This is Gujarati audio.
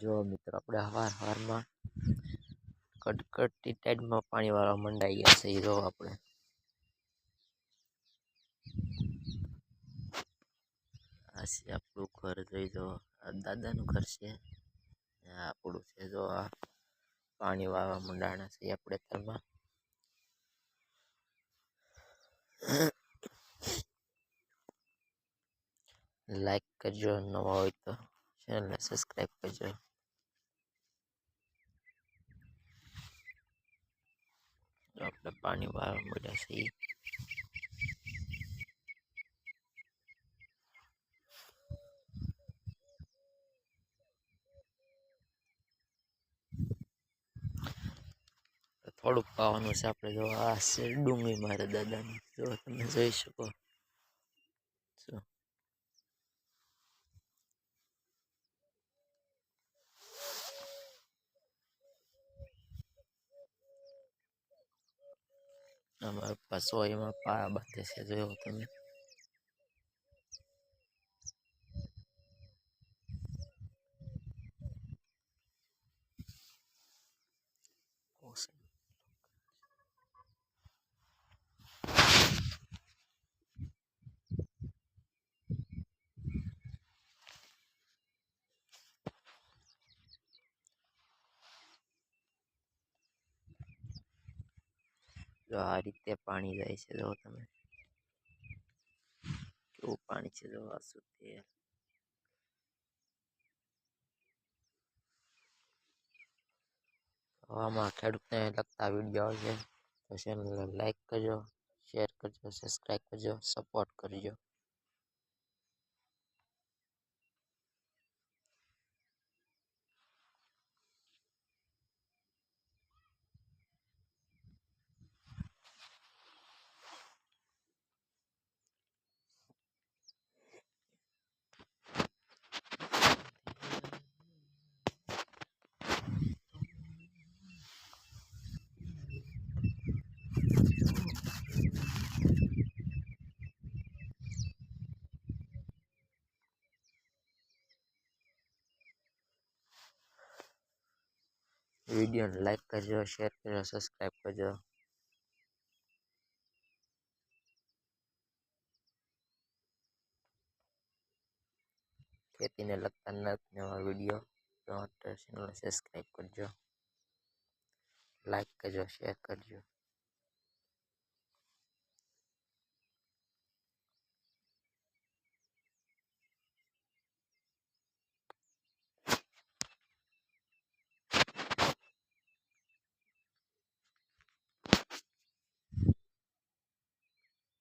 જો મિત્રો, આપણે હવાર હવારમાં કટકટી ટાઈડમાં પાણી વાળવા મંડાઈ ગયા છે. એ જો આપણે. આ છે આપણું ઘર, જોઈ જો દાદાનું ઘર છે. આપણું છે જો આ. પાણી વાળવા મંડાણા છે આપણે ઘરમાં. લાઈક કરજો, નવા હોય તો. ચેનલને સબસ્ક્રાઈબ કરજો જો આપણે પાણી વાળવા મળ્યા છે ઈ. થોડુંક પાવાનું છે આપણે જો આ છે ડુંગળી મારા દાદાની જો તમે જોઈ શકો જો અમારા પાછો એમાં પાળા બાંધે છે. જોયો તમે? જો આ રીતે પાણી જાય છે જો તમે કેવું પાણી છે જો આ સુધી આમાં ખેડૂતને લગતા વિડીયો છે તો ચેનલને લાઈક કરજો શેર કરજો સબસ્ક્રાઈબ કરજો સપોર્ટ કરજો વિડીયોને લાઈક કરજો શેર કરજો સબસ્ક્રાઈબ કરજો. ખેતીને લગતા નવા વીડિયો તો સબસ્ક્રાઈબ કરજો. લાઈક કરજો શેર કરજો.